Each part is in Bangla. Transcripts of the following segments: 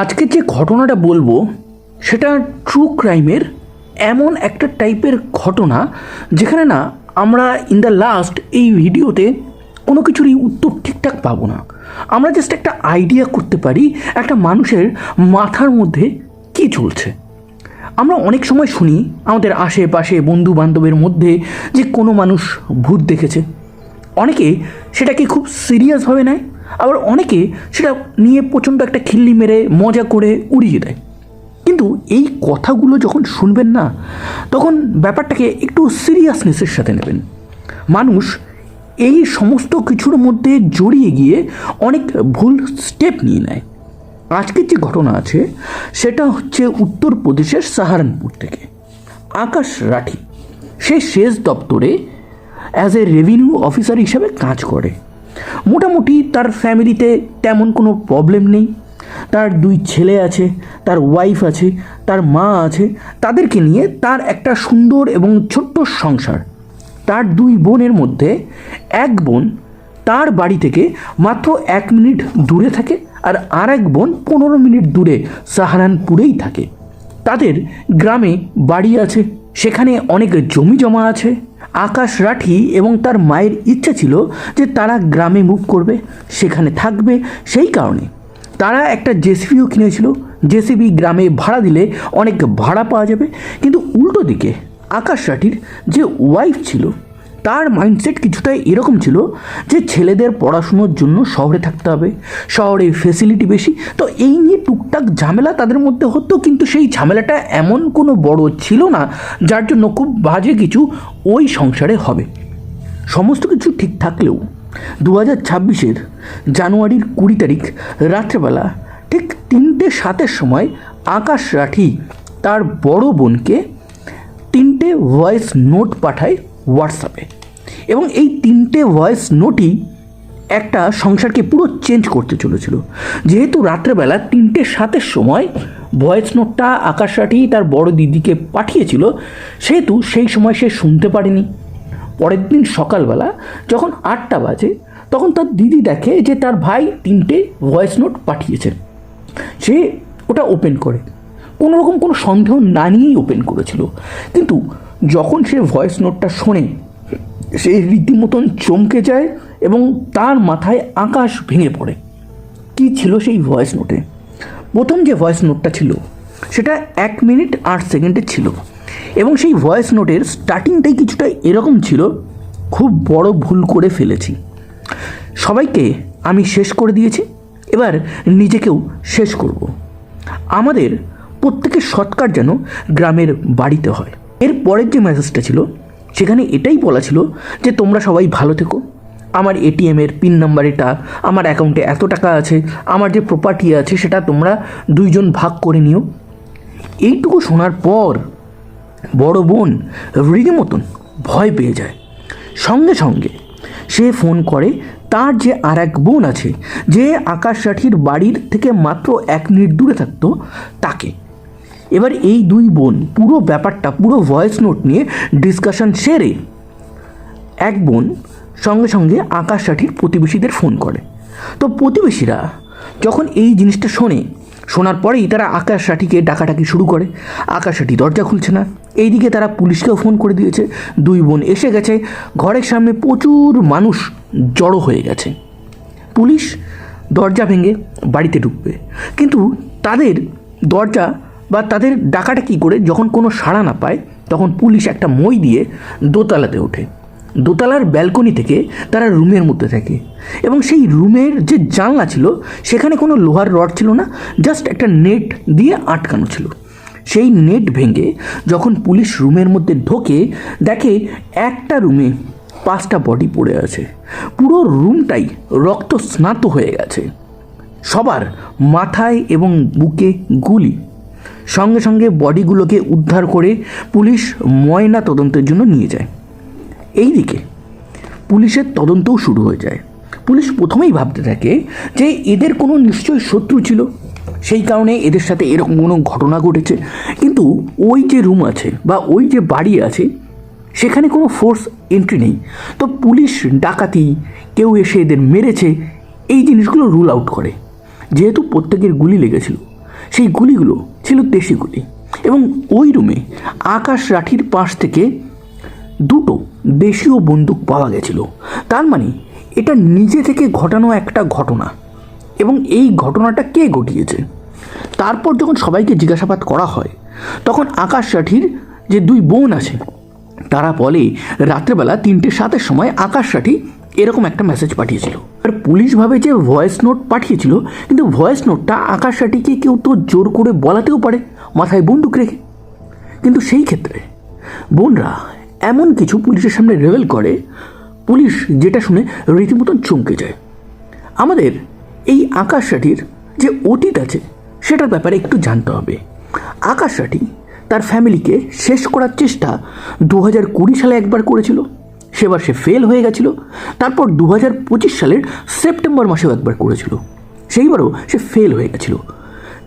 আজকে যে ঘটনাটা বলব, সেটা ট্রু ক্রাইমের এমন একটা টাইপের ঘটনা, যেখানে না আমরা ইন দ্য লাস্ট এই ভিডিওতে কোনো কিছুরই উত্তর ঠিকঠাক পাবো না। আমরা জাস্ট একটা আইডিয়া করতে পারি, একটা মানুষের মাথার মধ্যে কী চলছে। আমরা অনেক সময় শুনি আমাদের আশেপাশে বন্ধু বান্ধবের মধ্যে যে কোনো মানুষ ভূত দেখেছে। অনেকে সেটাকে খুব সিরিয়াসভাবে নেয় আবার অনেকে সেটা নিয়ে প্রচণ্ড একটা খিল্লি মেরে, মজা করে উড়িয়ে দেয়। কিন্তু এই কথাগুলো যখন শুনবেন না, তখন ব্যাপারটাকে একটু সিরিয়াসনেসের সাথে নেবেন। মানুষ এই সমস্ত কিছুর মধ্যে জড়িয়ে গিয়ে অনেক ভুল স্টেপ নিয়ে নেয়। আজকের যে ঘটনা আছে, সেটা হচ্ছে উত্তরপ্রদেশের সাহারানপুর থেকে। আকাশ রাঠি, সে শেষ দপ্তরে অ্যাজ এ রেভিনিউ অফিসার হিসাবে কাজ করে। মোটামুটি তার ফ্যামিলিতে তেমন কোনো প্রবলেম নেই। তার দুই ছেলে আছে, তার ওয়াইফ আছে, তার মা আছে, তাদেরকে নিয়ে তার একটা সুন্দর এবং ছোট্ট সংসার। তার দুই বোনের মধ্যে এক বোন তার বাড়ি থেকে মাত্র এক মিনিট দূরে থাকে আর আর এক বোন পনেরো মিনিট দূরে সাহারানপুরেই থাকে। তাদের গ্রামে বাড়ি আছে, সেখানে অনেক জমি জমা আছে। আকাশ রাঠি এবং তার মায়ের ইচ্ছা ছিল যে তারা গ্রামে মুভ করবে, সেখানে থাকবে, সেই কারণে। তারা একটা জেসিবিও কিনেছিল। জেসিবি গ্রামে ভাড়া দিলে অনেক ভাড়া পাওয়া যাবে। কিন্তু উল্টো দিকে আকাশ রাঠির যে ওয়াইফ ছিল তার মাইন্ডসেট কিছুটা এরকম ছিল যে ছেলেদের পড়াশুনোর জন্য শহরে থাকতে হবে, শহরে ফেসিলিটি বেশি। তো এই নিয়ে টুকটাক ঝামেলা তাদের মধ্যে হতো, কিন্তু সেই ঝামেলাটা এমন কোনো বড় ছিল না, যার জন্য খুব বাজে কিছু ওই সংসারে হবে। সমস্ত কিছু ঠিক থাকলেও দু হাজার ছাব্বিশের জানুয়ারির কুড়ি তারিখ রাত্রেবেলা ঠিক তিনটে সাতের সময় আকাশ রাঠি তার বড় বোনকে তিনটে ভয়েস নোট পাঠায় হোয়াটসঅ্যাপে এবং এই তিনটে ভয়েস নোটই একটা সংসারকে পুরো চেঞ্জ করতে চলেছিল। যেহেতু রাত্রেবেলা তিনটে সাতের সময় ভয়েস নোটটা আকাশ তার বড় দিদিকে পাঠিয়েছিল, সেহেতু সেই সময় সে শুনতে পারেনি। পরের দিন সকালবেলা যখন আটটা বাজে, তখন তার দিদি দেখে যে তার ভাই তিনটে ভয়েস নোট পাঠিয়েছে। সে ওটা ওপেন করে। কোনো রকম কোনো সন্দেহ না নিয়েই ওপেন করেছিল। কিন্তু যখন সে ভয়েস নোটটা শোনে, সে রীতিমতন চমকে যায় এবং তার মাথায় আকাশ ভেঙে পড়ে। কি ছিল সেই ভয়েস নোটে প্রথম যে ভয়েস নোটটা ছিল, সেটা এক মিনিট আট সেকেন্ডের ছিল। এবং সেই ভয়েস নোটের স্টার্টিংটাই কিছুটা এরকম ছিল, খুব বড় ভুল করে ফেলেছি। সবাইকে আমি শেষ করে দিয়েছি, এবার নিজেকেও শেষ করব। আমাদের প্রত্যেকের সৎকার যেন গ্রামের বাড়িতে হয়। এর পরের যে মেসেজটা ছিল, সেখানে এটাই বলা ছিল যে, তোমরা সবাই ভালো থেকো। আমার এটিএমের পিন নাম্বার এটা আমার অ্যাকাউন্টে এত টাকা আছে, আমার যে প্রপার্টি আছে, সেটা তোমরা দুইজন ভাগ করে নিও। এইটুকু শোনার পর বড় বোন রীতিমতন ভয় পেয়ে যায়। সঙ্গে সঙ্গে সে ফোন করে তার যে আর এক বোন আছে, যে আকাশ রাঠির বাড়ির থেকে মাত্র এক মিনিট দূরে থাকতো, তাকে। এবার এই দুই বোন পুরো ব্যাপারটা, পুরো ভয়েস নোট নিয়ে ডিসকাশন সেরে এক বোন সঙ্গে সঙ্গে আকাশ রাঠির প্রতিবেশীদের ফোন করে। তো প্রতিবেশীরা যখন এই জিনিসটা শোনে, শোনার পরেই তারা আকাশ রাঠিকে ডাকাডাকি শুরু করে। আকাশ রাঠি দরজা খুলছে না। এইদিকে তারা পুলিশকেও ফোন করে দিয়েছে। দুই বোন এসে গেছে। ঘরের সামনে প্রচুর মানুষ জড়ো হয়ে গেছে। পুলিশ দরজা ভেঙে বাড়িতে ঢুকবে। কিন্তু তাদের দরজা বা তাদের ডাকাটা কী করে? যখন কোনো সাড়া না পায়, তখন পুলিশ একটা মই দিয়ে দোতলাতে ওঠে। দোতলার ব্যালকনি থেকে তারা রুমের মধ্যে থাকে এবং সেই রুমের যে জানলা ছিল, সেখানে কোনো লোহার রড ছিল না জাস্ট একটা নেট দিয়ে আটকানো ছিল। সেই নেট ভেঙে যখন পুলিশ রুমের মধ্যে ঢোকে, দেখে একটা রুমে পাঁচটা বডি পড়ে আছে। পুরো রুমটাই রক্ত স্নাত হয়ে গেছে। সবার মাথায় এবং বুকে গুলি। সঙ্গে সঙ্গে বডিগুলোকে উদ্ধার করে পুলিশ ময়না তদন্তের জন্য নিয়ে যায়। এইদিকে পুলিশের তদন্তও শুরু হয়ে যায়। পুলিশ প্রথমেই ভাবতে থাকে যে এদের কোনো নিশ্চয়ই শত্রু ছিল। সেই কারণে এদের সাথে এরকম কোনো ঘটনা ঘটেছে। কিন্তু ওই যে রুম আছে বা ওই যে বাড়ি আছে, সেখানে কোনো ফোর্স এন্ট্রি নেই। তো পুলিশ, ডাকাতি, কেউ এসে এদের মেরেছে, এই জিনিসগুলো রুল আউট করে। যেহেতু প্রত্যেকের গুলি লেগেছিল, সেই গুলিগুলো ছিল দেশি গুলি এবং ওই রুমে আকাশ রাঠির পাশ থেকে দুটো দেশীয় বন্দুক পাওয়া গেছিল। তার মানে এটা নিজে থেকে ঘটানো একটা ঘটনা। এবং এই ঘটনাটা কে ঘটিয়েছে? তারপর যখন সবাইকে জিজ্ঞাসাবাদ করা হয়, তখন আকাশ রাঠির যে দুই বোন আছে, তারা বলে, রাত্রেবেলা তিনটে সাতের সময় আকাশ রাঠি এরকম একটা মেসেজ পাঠিয়েছিল। আর পুলিশ ভাবে যে ভয়েস নোট পাঠিয়েছিল, কিন্তু ভয়েস নোটটা আকাশ রাঠিকে কেউ তো জোর করে বলাতেও পারে, মাথায় বন্দুক রেখে। কিন্তু সেই ক্ষেত্রে বোনরা এমন কিছু পুলিশের সামনে রেভেল করে, পুলিশ যেটা শুনে রীতিমতন চমকে যায়। আমাদের এই আকাশ রাঠির যে অতীত আছে, সেটার ব্যাপারে একটু জানতে হবে। আকাশ রাঠি তার ফ্যামিলিকে শেষ করার চেষ্টা দু হাজার কুড়ি সালে একবার করেছিল। সেবার সে ফেল হয়ে গেছিল। তারপর দু হাজার পঁচিশ সালের সেপ্টেম্বর মাসেও একবার করেছিল। সেইবারও সে ফেল হয়ে গেছিল।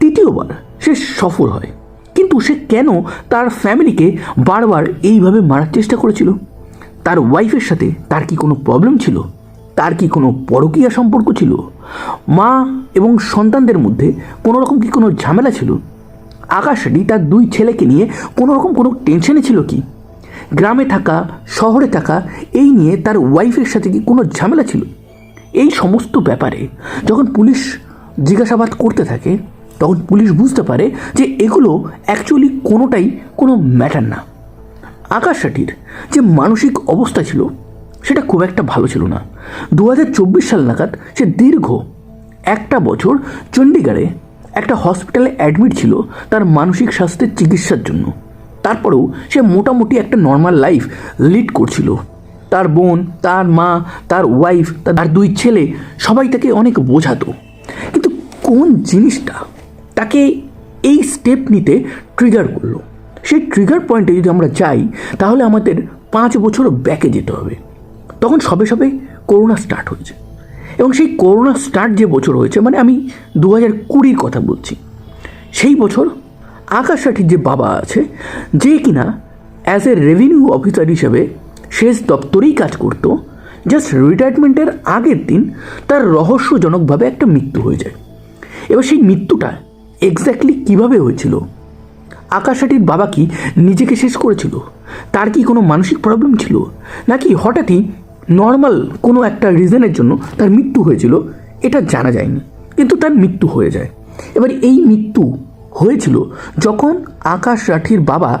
তৃতীয়বার সে সফল হয়। কিন্তু সে কেন তার ফ্যামিলিকে বারবার এইভাবে মারার চেষ্টা করেছিল? তার ওয়াইফের সাথে তার কি কোনো প্রবলেম ছিল? তার কি কোনো পরকীয়া সম্পর্ক ছিল? মা এবং সন্তানদের মধ্যে কোনো রকম কি কোনো ঝামেলা ছিল? আকাশাটি তার দুই ছেলেকে নিয়ে কোনো রকম কোনো টেনশনে ছিল কি? গ্রামে থাকা, শহরে থাকা, এই নিয়ে তার ওয়াইফের সাথে কি কোনো ঝামেলা ছিল? এই সমস্ত ব্যাপারে যখন পুলিশ জিজ্ঞাসাবাদ করতে থাকে, তখন পুলিশ বুঝতে পারে যে এগুলো অ্যাকচুয়ালি কোনোটাই কোনো ম্যাটার না। আকাশ যে মানসিক অবস্থা ছিল, সেটা খুব একটা ভালো ছিল না। দু হাজার চব্বিশ সাল নাগাদ সে দীর্ঘ একটা বছর চণ্ডীগড়ে একটা হসপিটালে অ্যাডমিট ছিল তার মানসিক স্বাস্থ্যের চিকিৎসার জন্য। তারপরেও সে মোটামুটি একটা নর্মাল লাইফ লিড করছিল। তার বোন, তার মা, তার ওয়াইফ তার দুই ছেলে সবাই তাকে অনেক বোঝাতো। কিন্তু কোন জিনিসটা তাকে এই স্টেপ নিতে ট্রিগার করল? সেই ট্রিগার পয়েন্টে যদি আমরা যাই, তাহলে আমাদের পাঁচ বছর ব্যাকে যেতে হবে। তখন সবে সবে করোনা স্টার্ট হয়েছে। এবং সেই করোনা স্টার্ট যে বছর হয়েছে মানে আমি দু হাজার কুড়ির কথা বলছি, সেই বছর আকাশ যে বাবা আছে, যে কিনা অ্যাজ এ রেভিনিউ অফিসার হিসেবে শেষ দপ্তরেই কাজ করতো জাস্ট রিটায়ারমেন্টের আগের দিন তার রহস্যজনকভাবে একটা মৃত্যু হয়ে যায়। এবার সেই মৃত্যুটা এক্স্যাক্টলি কীভাবে হয়েছিল? আকাশাটির বাবা কি নিজেকে শেষ করেছিল? তার কি কোনো মানসিক প্রবলেম ছিল? নাকি হঠাৎই নর্মাল কোনো একটা রিজনের জন্য তার মৃত্যু হয়েছিল? এটা জানা যায়নি, কিন্তু তার মৃত্যু হয়ে যায়। এবার এই মৃত্যু হয়েছিল যখন আকাশ রাঠির বাবা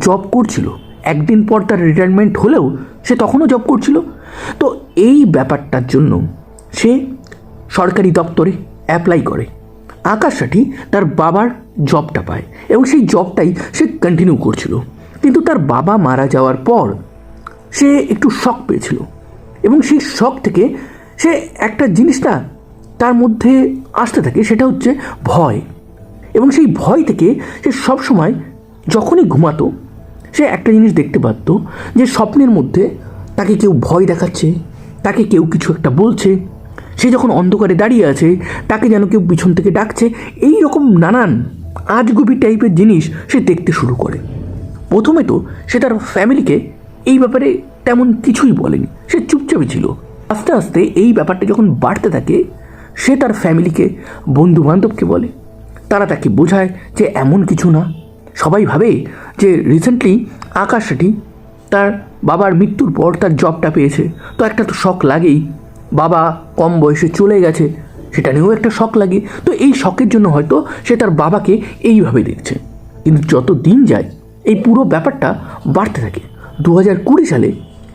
জব করছিল। একদিন পর তার রিটায়ারমেন্ট হলেও সে তখনও জব করছিল। তো এই ব্যাপারটার জন্য সে সরকারি দপ্তরে অ্যাপ্লাই করে। আকাশ রাঠি তার বাবার জবটা পায় এবং সেই জবটাই সে কন্টিনিউ করছিল। কিন্তু তার বাবা মারা যাওয়ার পর সে একটু শখ পেয়েছিল এবং সেই শখ থেকে সে একটা জিনিসটা তার মধ্যে আসতে থাকে, সেটা হচ্ছে ভয়। এবং সেই ভয় থেকে সে সবসময় যখনই ঘুমাতো, সে একটা জিনিস দেখতে পারতো যে স্বপ্নের মধ্যে তাকে কেউ ভয় দেখাচ্ছে, তাকে কেউ কিছু একটা বলছে। সে যখন অন্ধকারে দাঁড়িয়ে আছে, তাকে যেন কেউ পিছন থেকে ডাকছে, এই রকম নানান আজগুবি টাইপের জিনিস সে দেখতে শুরু করে। প্রথমে তো সে তার ফ্যামিলিকে এই ব্যাপারে তেমন কিছুই বলেনি, সে চুপচাপই ছিল। আস্তে আস্তে এই ব্যাপারটা যখন বাড়তে থাকে, সে তার ফ্যামিলিকে বন্ধু বান্ধবকে বলে। তারা তাকে বোঝায় যে এমন কিছু না। সবাই ভাবে যে রিসেন্টলি আকাশ সেটি তার বাবার মৃত্যুর পর তার জবটা পেয়েছে। তো একটা তো শখ লাগেই। বাবা কম বয়সে চলে গেছে, সেটা নিয়েও একটা শখ লাগে। তো এই শখের জন্য হয়তো সে তার বাবাকে এইভাবে দেখছে। কিন্তু যত দিন যায়, এই পুরো ব্যাপারটা বাড়তে থাকে। দু হাজার কুড়ি সালে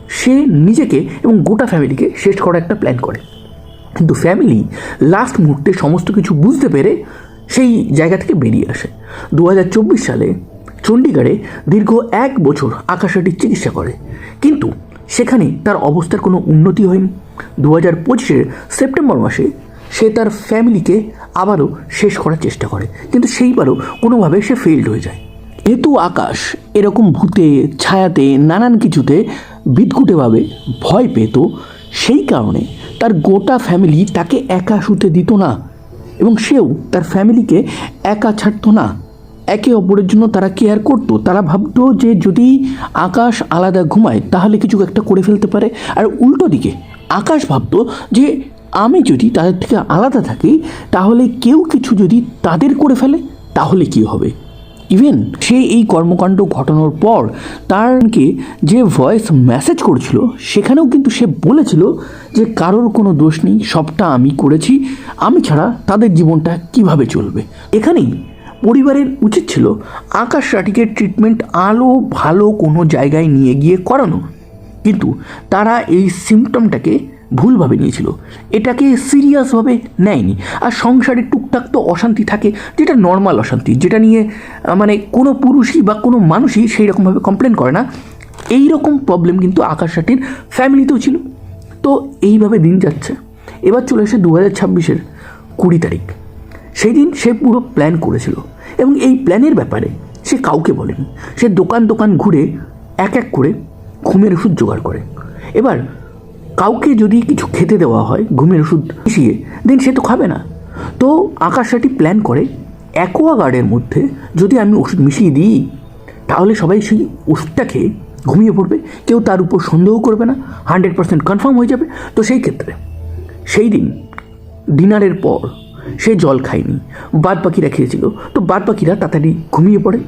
সে নিজেকে এবং গোটা ফ্যামিলিকে শেষ করার একটা প্ল্যান করে। কিন্তু ফ্যামিলি লাস্ট মুহূর্তে সমস্ত কিছু বুঝতে পেরে সেই জায়গা থেকে বেরিয়ে আসে। দু হাজার চব্বিশ সালে চণ্ডীগড়ে দীর্ঘ এক বছর আকাশাটির চিকিৎসা করে। কিন্তু সেখানে তার অবস্থার কোনো উন্নতি হয়নি। দু হাজার পঁচিশের সেপ্টেম্বর মাসে সে তার ফ্যামিলিকে আবারও শেষ করার চেষ্টা করে। কিন্তু সেইবারও কোনোভাবে সে ফেইল্ড হয়ে যায়। যেহেতু আকাশ এরকম ভূতে, ছায়াতে, নানান কিছুতে বিদঘুটেভাবে ভয় পেত, সেই কারণে তার গোটা ফ্যামিলি তাকে একা শুতে দিত না। এবং সেও তার ফ্যামিলিকে একা ছাড়তো না। একে অপরের জন্য তারা কেয়ার করত। তারা ভাবতো যে যদি আকাশ আলাদা ঘুমায়, তাহলে কিছু একটা করে ফেলতে পারে। আর উল্টো দিকে, আকাশ ভাবতো যে আমি যদি তাদের থেকে আলাদা থাকি, তাহলে কেউ কিছু যদি তাদের করে ফেলে, তাহলে কি হবে? ইভেন সে এই কর্মকাণ্ড ঘটানোর পর তারকে যে ভয়েস মেসেজ করেছিল, সেখানেও কিন্তু সে বলেছিল যে কারোর কোনো দোষ নেই, সবটা আমি করেছি, আমি ছাড়া তাদের জীবনটা কীভাবে চলবে? এখানেই পরিবারের উচিত ছিল আকাশ রাটিকে ট্রিটমেন্ট আলো ভালো কোনো জায়গায় নিয়ে গিয়ে করানো। কিন্তু তারা এই সিমটমটাকে ভুলভাবে নিয়েছিল। এটাকে সিরিয়াসভাবে নেয়নি। আর সংসারে টুকটাক তো অশান্তি থাকে, যেটা নর্মাল অশান্তি, যেটা নিয়ে মানে কোনো পুরুষই বা কোনো মানুষই সেই রকমভাবে কমপ্লেন করে না। এই রকম প্রবলেম কিন্তু আকাশ রাটির ফ্যামিলিতেও ছিল। তো এইভাবে দিন যাচ্ছে। এবার চলে এসে দু হাজার ছাব্বিশের কুড়ি তারিখ। সেই দিন সে পুরো প্ল্যান করেছিল। এবং এই প্ল্যানের ব্যাপারে সে কাউকে বলেনি। সে দোকান দোকান ঘুরে এক এক করে ঘুমের ওষুধ জোগাড় করে। এবার কাউকে যদি কিছু খেতে দেওয়া হয়, ঘুমের ওষুধ মিশিয়ে দেন সে তো খাবে না। তো আকাশাটি প্ল্যান করে অ্যাকোয়াগার্ডের মধ্যে যদি আমি ওষুধ মিশিয়ে দিই, তাহলে সবাই সেই ওষুধটা খেয়ে ঘুমিয়ে পড়বে। কেউ তার উপর সন্দেহ করবে না হান্ড্রেড পার্সেন্ট কনফার্ম হয়ে যাবে। তো সেই ক্ষেত্রে, সেই দিন, ডিনারের পর সে জল খায়নি, বাদ পাখিরা খেয়েছিল। তো বাদ পাখিরা তাড়াতাড়ি ঘুমিয়ে পড়ে।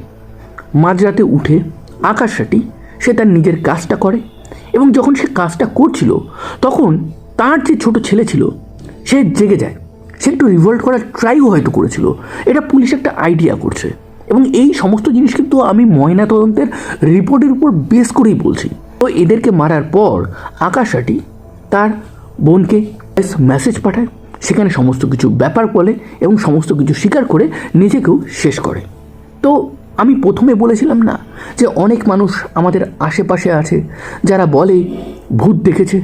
মাঝরাতে উঠে আকাশাটি সে তার নিজের কাজটা করে। এবং যখন সে কাজটা করছিল, তখন তার যে ছোট ছেলে ছিল, সে জেগে যায়। সে একটু রিভল্ট করার ট্রাইও হয়তো করেছিল। এটা পুলিশ একটা আইডিয়া করছে। এবং এই সমস্ত জিনিস কিন্তু আমি ময়না তদন্তের রিপোর্টের উপর বেস করেই বলছি। তো এদেরকে মারার পর আকাশাটি তার বোনকে মেসেজ পাঠায়। সেখানে সমস্ত কিছু ব্যাপার বলে এবং সমস্ত কিছু স্বীকার করে নিজেকেও শেষ করে। তো আমি প্রথমে বলেছিলাম না যে অনেক মানুষ আমাদের আশেপাশে আছে যারা বলে, ভূত দেখেছে।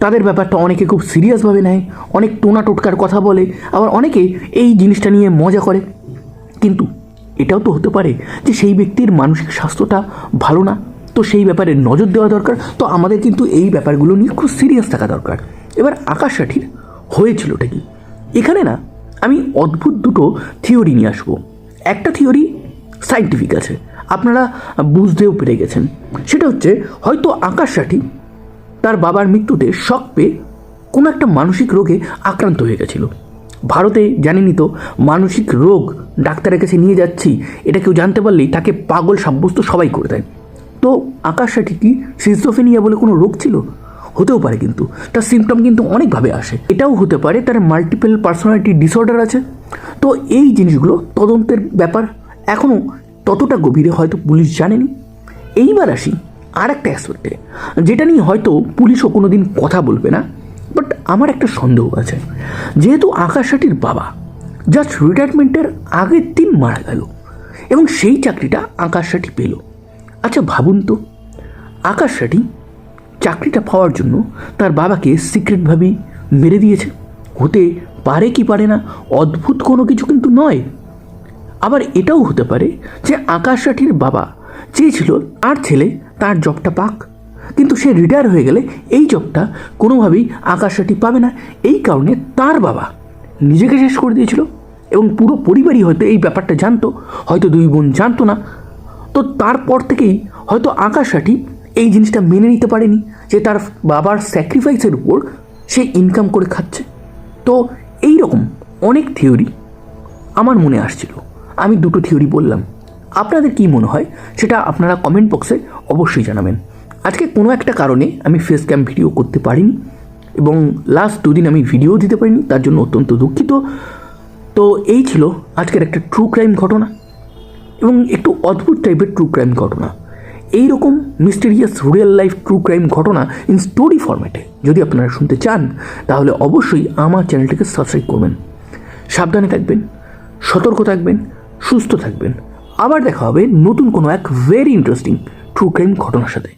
তাদের ব্যাপারটা অনেকে খুব সিরিয়াসভাবে নেয়, অনেক টোনা টোটকার কথা বলে, আবার অনেকে এই জিনিসটা নিয়ে মজা করে। কিন্তু এটাও তো হতে পারে যে সেই ব্যক্তির মানসিক স্বাস্থ্যটা ভালো না। তো সেই ব্যাপারে নজর দেওয়া দরকার। তো আমাদের কিন্তু এই ব্যাপারগুলো নিয়ে খুব সিরিয়াস থাকা দরকার। এবার আকাশ রাঠির হয়েছিলটা কি? এখানে না, আমি অদ্ভুত দুটো থিওরি নিয়ে আসব। একটা থিওরি সাইন্টিফিক আছে। আপনারা বুঝতেও পেরে গেছেন। সেটা হচ্ছে, হয়তো আকাশ রাঠি তার বাবার মৃত্যুতে শক পেয়ে কোনো একটা মানসিক রোগে আক্রান্ত হয়ে গেছিল। ভারতে জানেনই তো, মানসিক রোগ ডাক্তারের কাছে নিয়ে যাচ্ছি, এটা কেউ জানতে পারলেই তাকে পাগল সাব্যস্ত সবাই করে দেয়। তো আকাশ রাঠি কি সিজোফেনিয়া বলে কোনো রোগ ছিল? হতেও পারে কিন্তু, তার সিমটম কিন্তু অনেকভাবে আসে। এটাও হতে পারে তার মাল্টিপল পার্সোনালিটি ডিসঅর্ডার আছে। তো এই জিনিসগুলো তদন্তের ব্যাপার। এখনও ততটা গভীরে হয়তো পুলিশ জানেনি। এইবার আসি আর একটা অ্যাসপেক্টে যেটা নিয়ে হয়তো পুলিশও কোনো দিন কথা বলবে না বাট আমার একটা সন্দেহ আছে। যেহেতু আকাশ রাটির বাবা জাস্ট রিটায়ারমেন্টের আগের দিন মারা গেল, এবং সেই চাকরিটা আকাশ রাটি পেল। আচ্ছা ভাবুন তো আকাশ রাটি চাকরিটা পাওয়ার জন্য তার বাবাকে সিক্রেটভাবেই মেরে দিয়েছে। হতে পারে কি পারে না, অদ্ভুত কোনো কিছু কিন্তু নয়। আবার এটাও হতে পারে যে আকাশ বাবা চেয়েছিল তার ছেলে, তার জবটা পাক। কিন্তু সে রিটায়ার হয়ে গেলে এই জবটা কোনোভাবেই আকাশ পাবে না। এই কারণে তার বাবা নিজেকে শেষ করে দিয়েছিল এবং পুরো পরিবারই হয়তো এই ব্যাপারটা জানতো, হয়তো দুই বোন জানতো না। তো তারপর থেকেই হয়তো আকাশ এই জিনিসটা মেনে নিতে পারেনি যে তার বাবার স্যাক্রিফাইসের উপর সে ইনকাম করে খাচ্ছে। তো এই রকম অনেক থিওরি আমার মনে আসছিল। আমি দুটো থিওরি বললাম। আপনাদের কি মনে হয়? সেটা আপনারা কমেন্ট বক্সে অবশ্যই জানাবেন। আজকে কোনো একটা কারণে আমি ফেস ক্যাম ভিডিও করতে পারিনি এবং লাস্ট দুদিন আমি ভিডিও দিতে পারিনি, তার জন্য অত্যন্ত দুঃখিত। তো এই ছিল আজকের একটা ট্রু ক্রাইম ঘটনা এবং একটু অদ্ভুত টাইপের ট্রু ক্রাইম ঘটনা। এই রকম mysterious real life true crime ঘটনা ইন স্টোরি ফরম্যাটে যদি আপনারা শুনতে চান, তাহলে অবশ্যই আমার চ্যানেলটিকে সাবস্ক্রাইব করবেন। সাবধানে থাকবেন, সতর্ক থাকবেন সুস্থ থাকবেন। আবার দেখা হবে নতুন কোনো এক ভেরি ইন্টারেস্টিং ট্রু ক্রাইম ঘটনার সাথে।